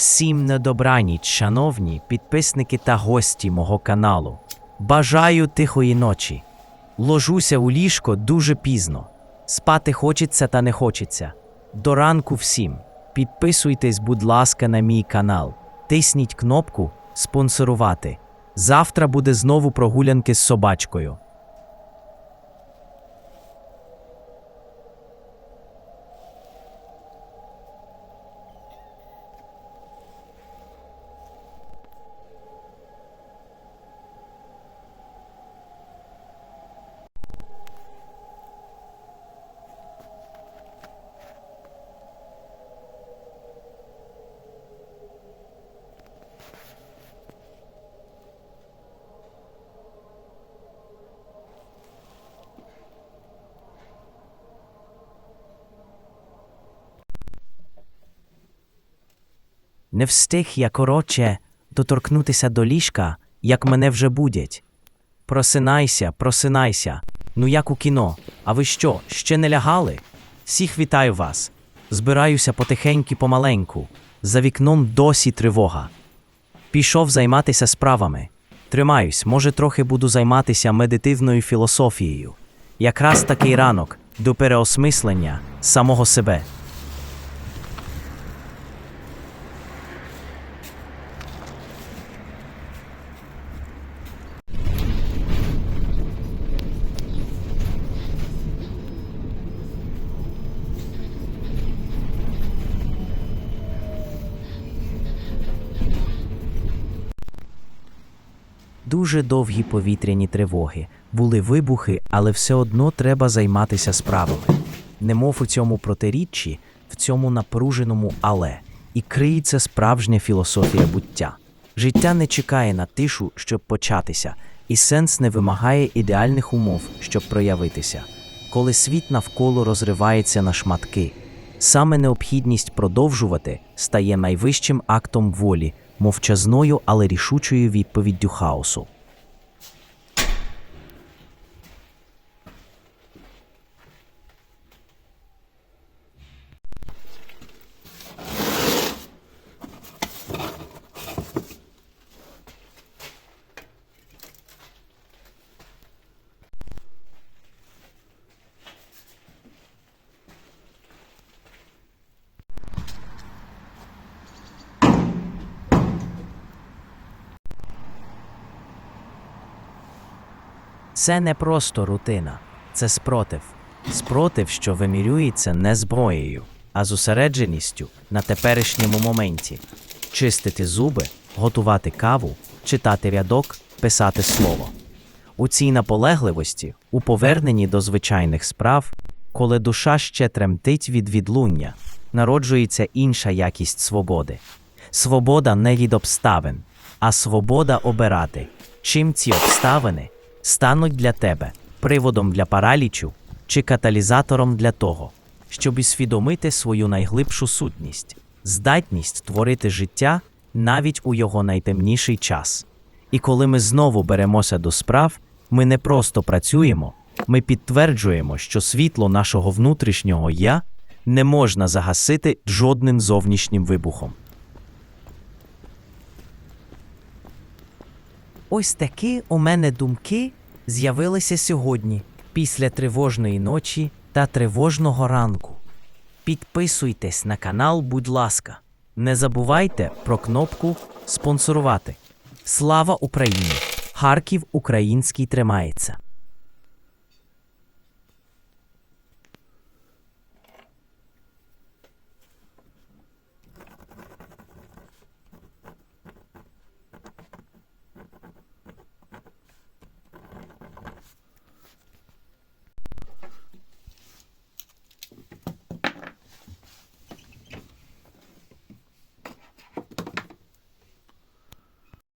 Всім недобраніч, шановні підписники та гості мого каналу. Бажаю тихої ночі. Ложуся у ліжко дуже пізно. Спати хочеться та не хочеться. До ранку всім. Підписуйтесь, будь ласка, на мій канал. Тисніть кнопку спонсорувати. Завтра буде знову прогулянки з собачкою. Не встиг я коротше доторкнутися до ліжка, як мене вже будять. Просинайся, просинайся. Ну як у кіно. А ви що, ще не лягали? Всіх вітаю вас. Збираюся потихеньки помаленьку. За вікном досі тривога. Пішов займатися справами. Тримаюсь, може, трохи буду займатися медитивною філософією. Якраз такий ранок до переосмислення самого себе. Дуже довгі повітряні тривоги, були вибухи, але все одно треба займатися справами. Немов у цьому протиріччі, в цьому напруженому але, і криється справжня філософія буття. Життя не чекає на тишу, щоб початися, і сенс не вимагає ідеальних умов, щоб проявитися. Коли світ навколо розривається на шматки, саме необхідність продовжувати стає найвищим актом волі, мовчазною, але рішучою відповіддю хаосу. Це не просто рутина, це спротив. Спротив, що вимірюється не зброєю, а зосередженістю на теперішньому моменті. Чистити зуби, готувати каву, читати рядок, писати слово. У цій наполегливості, у поверненні до звичайних справ, коли душа ще тремтить від відлуння, народжується інша якість свободи. Свобода не від обставин, а свобода обирати, чим ці обставини стануть для тебе приводом для паралічу чи каталізатором для того, щоб усвідомити свою найглибшу сутність, здатність творити життя навіть у його найтемніший час. І коли ми знову беремося до справ, ми не просто працюємо, ми підтверджуємо, що світло нашого внутрішнього я не можна загасити жодним зовнішнім вибухом. Ось такі у мене думки з'явилися сьогодні, після тривожної ночі та тривожного ранку. Підписуйтесь на канал, будь ласка. Не забувайте про кнопку спонсорувати. Слава Україні! Харків український тримається.